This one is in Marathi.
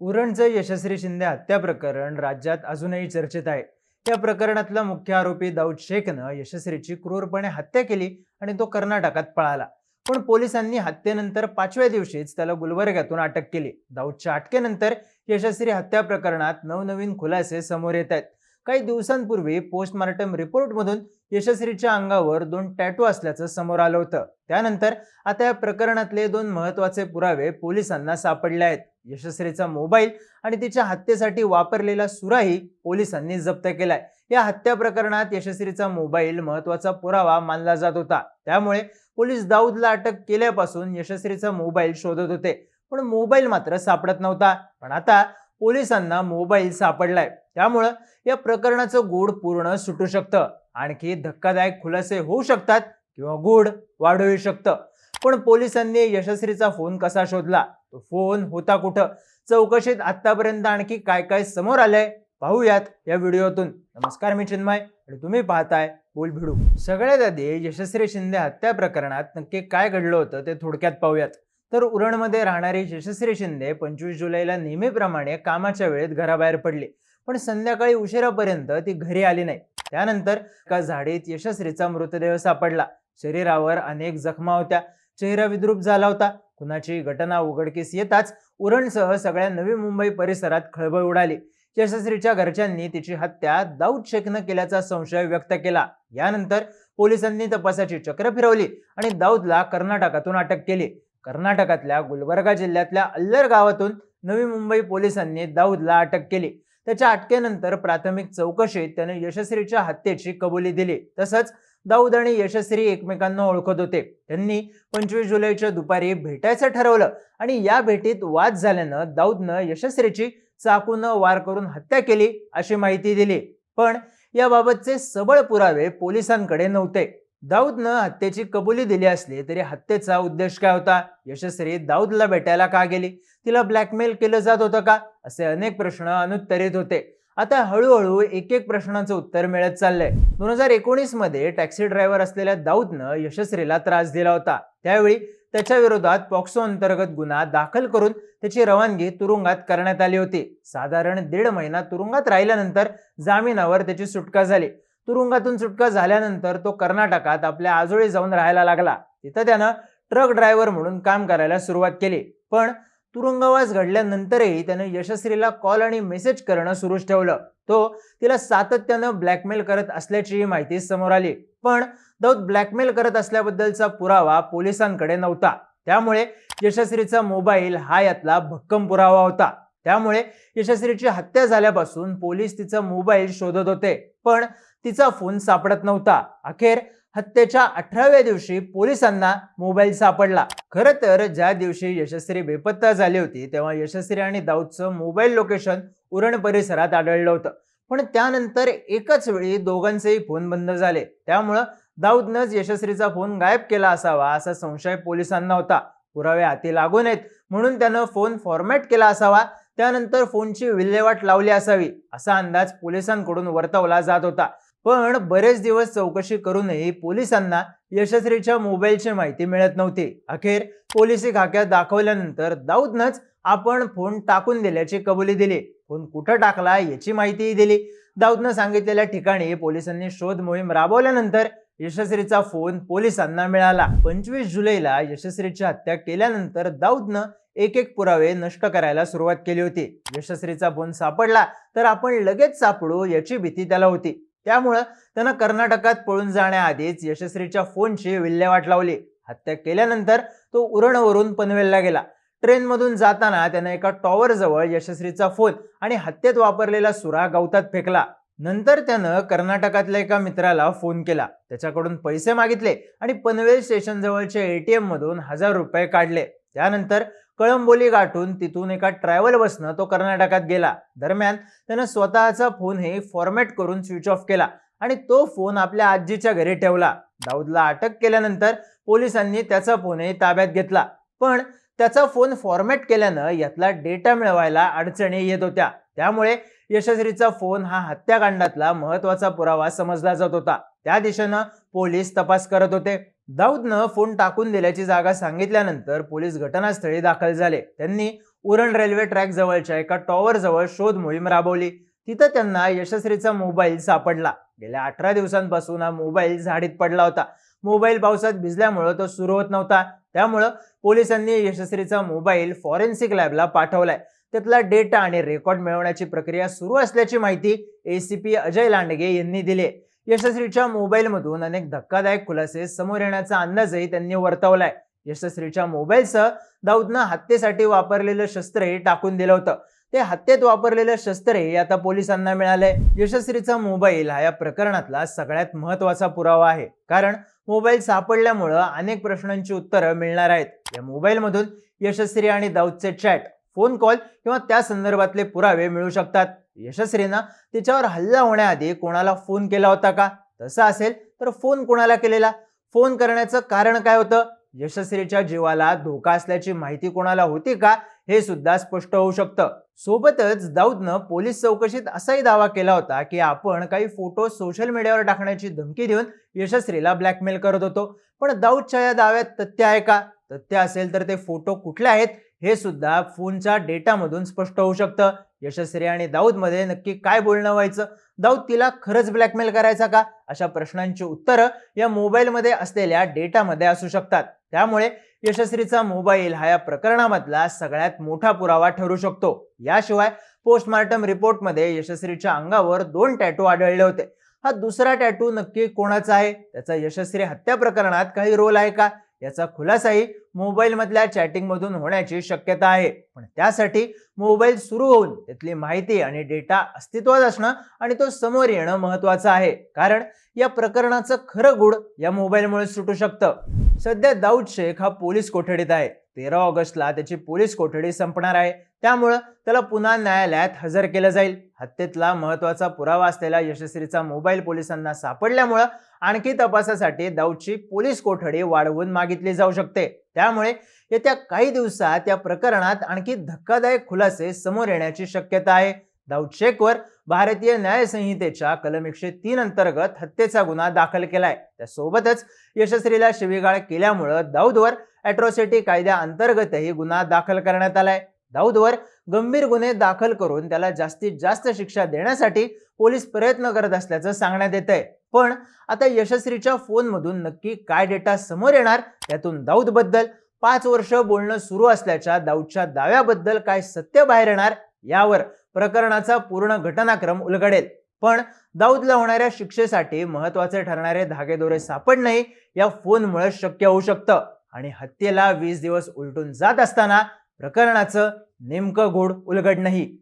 उरणचं यशस्वी शिंदे हत्या प्रकरण राज्यात अजूनही चर्चेत आहे. या प्रकरणातला मुख्य आरोपी दाऊद शेखनं यशस्वीची क्रूरपणे हत्या केली आणि तो कर्नाटकात पळाला. पण पोलिसांनी हत्येनंतर पाचव्या दिवशीच त्याला गुलबर्ग्यातून अटक केली. दाऊदच्या अटकेनंतर यशस्वी हत्या प्रकरणात नवनवीन खुलासे समोर येत आहेत. काही दिवसांपूर्वी पोस्टमार्टम रिपोर्टमधून यशस्वीच्या अंगावर दोन टॅटू असल्याचं समोर आलं होतं. त्यानंतर आता या प्रकरणातले दोन महत्त्वाचे पुरावे पोलिसांना सापडले आहेत. यशस्वीचा मोबाईल आणि तिच्या हत्येसाठी वापरलेला सुराही पोलिसांनी जप्त केलाय. या हत्या प्रकरणात यशस्वीचा मोबाईल महत्त्वाचा पुरावा मानला जात होता. त्यामुळे पोलीस दाऊदला अटक केल्यापासून यशस्वीचा मोबाईल शोधत होते. पण मोबाईल मात्र सापडत नव्हता. पण आता पोलिसांना मोबाईल सापडलाय. त्यामुळं या प्रकरणाचं गूढ पूर्ण सुटू शकतं. आणखी धक्कादायक खुलासे होऊ शकतात किंवा गूढ वाढवू शकतं. पण पोलिसांनी यशस्वीचा फोन कसा शोधला? तो फोन होता कुठं? चौकशीत आतापर्यंत आणखी काय काय समोर आलंय? पाहूयात या व्हिडिओतून. नमस्कार मी चिन्मय आणि तुम्ही पाहताय बोल भिडू सगळ्यात आधी यशस्वी शिंदे हत्या प्रकरणात नक्की काय घडलं होतं ते थोडक्यात पाहूयात. तर उरणमध्ये राहणारी यशस्वी शिंदे पंचवीस जुलैला नेहमीप्रमाणे कामाच्या वेळेत घराबाहेर पडली. पण संध्याकाळी उशिरापर्यंत ती घरी आली नाही. त्यानंतर एका झाडीत यशस्वीचा मृतदेह सापडला. शरीरावर अनेक जखमा होत्या. चेहरा विद्रूप झाला होता. कुणाची घटना उघडकीस येताच उरणसह सगळ्या नवी मुंबई परिसरात खळबळ उडाली. यशस्वीच्या घरच्यांनी तिची हत्या दाऊद शेखनं केल्याचा संशय व्यक्त केला. यानंतर पोलिसांनी तपासाची चक्र फिरवली आणि दाऊदला कर्नाटकातून अटक केली. कर्नाटकातल्या गुलबर्गा जिल्ह्यातल्या अल्लर गावातून नवी मुंबई पोलिसांनी दाऊदला अटक केली. त्याच्या अटकेनंतर प्राथमिक चौकशीत त्याने यशस्वीच्या हत्येची कबुली दिली. तसंच दाऊद आणि यशस्वी एकमेकांना ओळखत होते. त्यांनी पंचवीस जुलैच्या दुपारी भेटायचं ठरवलं आणि या भेटीत वाद झाल्यानं दाऊदनं यशस्वीची चाकूनं वार करून हत्या केली अशी माहिती दिली. पण याबाबतचे सबळ पुरावे पोलिसांकडे नव्हते. दाऊदनं हत्येची कबुली दिली असली तरी हत्येचा उद्देश काय होता? यशस्वी दाऊदला भेटायला का गेली? तिला ब्लॅकमेल केलं जात होतं का? असे अनेक प्रश्न अनुत्तरित होते. आता हळूहळू एक एक प्रश्नाचं उत्तर मिळत चाललंय. दोन हजार एकोणीसमध्ये टॅक्सी ड्रायव्हर असलेल्या दाऊदनं यशस्वीला त्रास दिला होता. त्यावेळी त्याच्या विरोधात पॉक्सो अंतर्गत गुन्हा दाखल करून त्याची रवानगी तुरुंगात करण्यात आली होती. साधारण दीड महिना तुरुंगात राहिल्यानंतर जामिनावर त्याची सुटका झाली. तुरुंगातून सुटका झाल्यानंतर तो कर्नाटकात आपल्या आजोळी जाऊन राहायला लागला. तिथं त्यानं ट्रक ड्रायव्हर म्हणून काम करायला सुरुवात केली. पण तुरुंगवास घडल्यानंतरही त्यानं यशस्वीला कॉल आणि मेसेज करणं सुरूच ठेवलं. तो तिला सातत्यानं ब्लॅकमेल करत असल्याचीही माहिती समोर आली. पण दाऊद ब्लॅकमेल करत असल्याबद्दलचा पुरावा पोलिसांकडे नव्हता. त्यामुळे यशस्वीचा मोबाईल हा यातला भक्कम पुरावा होता. त्यामुळे यशस्वीची हत्या झाल्यापासून पोलीस तिचा मोबाईल शोधत होते. पण तिचा फोन सापडत नव्हता. अखेर हत्येच्या अठराव्या दिवशी पोलिसांना मोबाईल सापडला. खरं तर ज्या दिवशी यशस्वी बेपत्ता झाली होती तेव्हा यशस्वी आणि दाऊदचं मोबाईल लोकेशन उरण परिसरात आढळलं होतं. पण त्यानंतर एकाच वेळी दोघांचेही फोन बंद झाले. त्यामुळं दाऊदनंच यशस्वीचा फोन गायब केला असावा असा संशय पोलिसांना होता. पुरावे हाती लागू नयेत म्हणून त्यानं फोन फॉर्मॅट केला असावा. त्यानंतर फोनची विल्हेवाट लावली असावी असा अंदाज पोलिसांकडून वर्तवला जात होता. पण बरेच दिवस चौकशी करूनही पोलिसांना यशस्वीच्या मोबाईलची माहिती मिळत नव्हती. अखेर पोलिसी खाक्यात दाखवल्यानंतर दाऊदनंच आपण फोन टाकून दिल्याची कबुली दिली. फोन कुठं टाकला याची माहितीही दिली. दाऊदनं सांगितलेल्या ठिकाणी पोलिसांनी शोध मोहीम राबवल्यानंतर यशस्वीचा फोन पोलिसांना मिळाला. पंचवीस जुलैला यशस्वीची हत्या केल्यानंतर दाऊदनं एक एक पुरावे नष्ट करायला सुरुवात केली होती. यशस्वीचा फोन सापडला तर आपण लगेच सापडू याची भीती त्याला होती. त्यामुळं त्यानं कर्नाटकात पळून जाण्याआधीच यशस्वीच्या फोनची विल्हेवाट लावली. हत्या केल्यानंतर तो उरणवरून पनवेलला गेला. ट्रेनमधून जाताना त्यानं एका टॉवर जवळ यशस्वीचा फोन आणि हत्येत वापरलेला सुरा गवतात फेकला. नंतर त्यानं कर्नाटकातल्या एका मित्राला फोन केला. त्याच्याकडून पैसे मागितले आणि पनवेल स्टेशन जवळच्या एटीएम मधून हजार रुपये काढले. त्यानंतर कळंबोली गाठून तिथून एका ट्रॅव्हल बसनं तो कर्नाटकात गेला. दरम्यान त्यानं स्वतःचा फोन हे फॉर्मॅट करून स्विच ऑफ केला आणि तो फोन आपल्या आजीच्या घरी ठेवला. दाऊदला अटक केल्यानंतर पोलिसांनी त्याचा फोनही ताब्यात घेतला. पण त्याचा फोन फॉर्मॅट केल्यानं यातला डेटा मिळवायला अडचणी येत होत्या. त्यामुळे यशस्वीचा फोन हा हत्याकांडातला महत्त्वाचा पुरावा समजला जात होता. त्या दिशेनं पोलीस तपास करत होते. दाऊदनं फोन टाकून दिल्याची जागा सांगितल्यानंतर पोलीस घटनास्थळी दाखल झाले. त्यांनी उरण रेल्वे ट्रॅक जवळच्या एका टॉवर जवळ शोध मोहीम राबवली. तिथं त्यांना यशस्वीचा मोबाईल सापडला. गेल्या अठरा दिवसांपासून हा मोबाईल झाडीत पडला होता. मोबाईल पावसात भिजल्यामुळं तो सुरू होत नव्हता. त्यामुळं पोलिसांनी यशस्वीचा मोबाईल फॉरेन्सिक लॅबला पाठवलाय. त्यातला डेटा आणि रेकॉर्ड मिळवण्याची प्रक्रिया सुरू असल्याची माहिती एसीपी अजय लांडगे यांनी दिली. यशस्वीच्या मोबाईलमधून अनेक धक्कादायक खुलासे समोर येण्याचा अंदाजही त्यांनी वर्तवलाय. यशस्वीच्या मोबाईलसह दाऊदनं हत्येसाठी वापरलेलं शस्त्रही टाकून दिलं होतं. ते हत्येत वापरलेलं शस्त्रही आता पोलिसांना मिळालंय. यशस्वीचा मोबाईल हा या प्रकरणातला सगळ्यात महत्त्वाचा पुरावा आहे. कारण मोबाईल सापडल्यामुळं अनेक प्रश्नांची उत्तरं मिळणार आहेत. या मोबाईलमधून यशस्वी आणि दाऊदचे चॅट फोन कॉल किंवा त्या संदर्भातले पुरावे मिळू शकतात. यशस्वीनं तिच्यावर हल्ला होण्याआधी कोणाला फोन केला होता का? तसं असेल तर फोन कोणाला केलेला? फोन करण्याचं कारण काय होतं? यशस्वीच्या जीवाला धोका असल्याची माहिती कोणाला होती का? हे सुद्धा स्पष्ट होऊ शकतं. सोबतच दाऊदनं पोलीस चौकशीत असाही दावा केला होता की आपण काही फोटो सोशल मीडियावर टाकण्याची धमकी देऊन यशस्वीला ब्लॅकमेल करत होतो. पण दाऊदच्या या दाव्यात तथ्य आहे का? तथ्य असेल तर ते फोटो कुठले आहेत? हे सुद्धा फोनच्या डेटामधून स्पष्ट होऊ शकतं. यशस्वी आणि दाऊदमध्ये नक्की काय बोलणं व्हायचं? दाऊद तिला खरंच ब्लॅकमेल करायचा का? अशा प्रश्नांची उत्तरं या मोबाईलमध्ये असलेल्या डेटामध्ये असू शकतात. त्यामुळे यशस्वीचा मोबाईल हा या प्रकरणामधला सगळ्यात मोठा पुरावा ठरू शकतो. याशिवाय पोस्टमार्टम रिपोर्टमध्ये यशस्वीच्या अंगावर दोन टॅटू आढळले होते. हा दुसरा टॅटू नक्की कोणाचा आहे? त्याचा यशस्वी हत्या प्रकरणात काही रोल आहे का? याचा खुलासाही मोबाईलमधल्या चॅटिंगमधून होण्याची शक्यता आहे. पण त्यासाठी मोबाईल सुरू होऊन त्यातली माहिती आणि डेटा अस्तित्वात असणं आणि तो समोर येणं महत्वाचं आहे. कारण या प्रकरणाचं खरं गुड या मोबाईलमुळे सुटू शकतं. सध्या दाऊद शेख हा पोलीस कोठडीत आहे. तेरा ऑगस्टला त्याची पोलीस कोठडी संपणार आहे. त्यामुळं त्याला पुन्हा न्यायालयात हजर केलं जाईल. हत्येतला महत्त्वाचा पुरावा असलेला यशस्वीचा मोबाईल पोलिसांना सापडल्यामुळं आणखी तपासासाठी दाऊदची पोलीस कोठडी वाढवून मागितली जाऊ शकते. त्यामुळे येत्या काही दिवसात या प्रकरणात आणखी धक्कादायक खुलासे समोर येण्याची शक्यता आहे. दाऊद शेखवर भारतीय न्यायसंहितेच्या कलम एकशे तीन अंतर्गत हत्येचा गुन्हा दाखल केलाय. त्यासोबतच यशस्वीला शिवीगाळ केल्यामुळं दाऊदवर अॅट्रॉसिटी कायद्याअंतर्गतही गुन्हा दाखल करण्यात आलाय. दाऊदवर गंभीर गुन्हे दाखल करून त्याला जास्तीत जास्त शिक्षा देण्यासाठी पोलीस प्रयत्न करत असल्याचं सांगण्यात येत आहे पण आता यशस्वीच्या फोनमधून नक्की काय डेटा समोर येणार यातून दाऊदबद्दल पाच वर्ष बोलणं सुरू असल्याच्या दाऊदच्या दाव्याबद्दल काय सत्य बाहेर येणार यावर प्रकरणाचा पूर्ण घटनाक्रम उलगडेल. पण दाऊदला होणाऱ्या शिक्षेसाठी महत्त्वाचे ठरणारे धागेदोरे सापडणंही या फोनमुळे शक्य होऊ शकतं. आणि हत्येला वीस दिवस उलटून जात असताना प्रकरणाचं नेमकं गोड उलगडणंही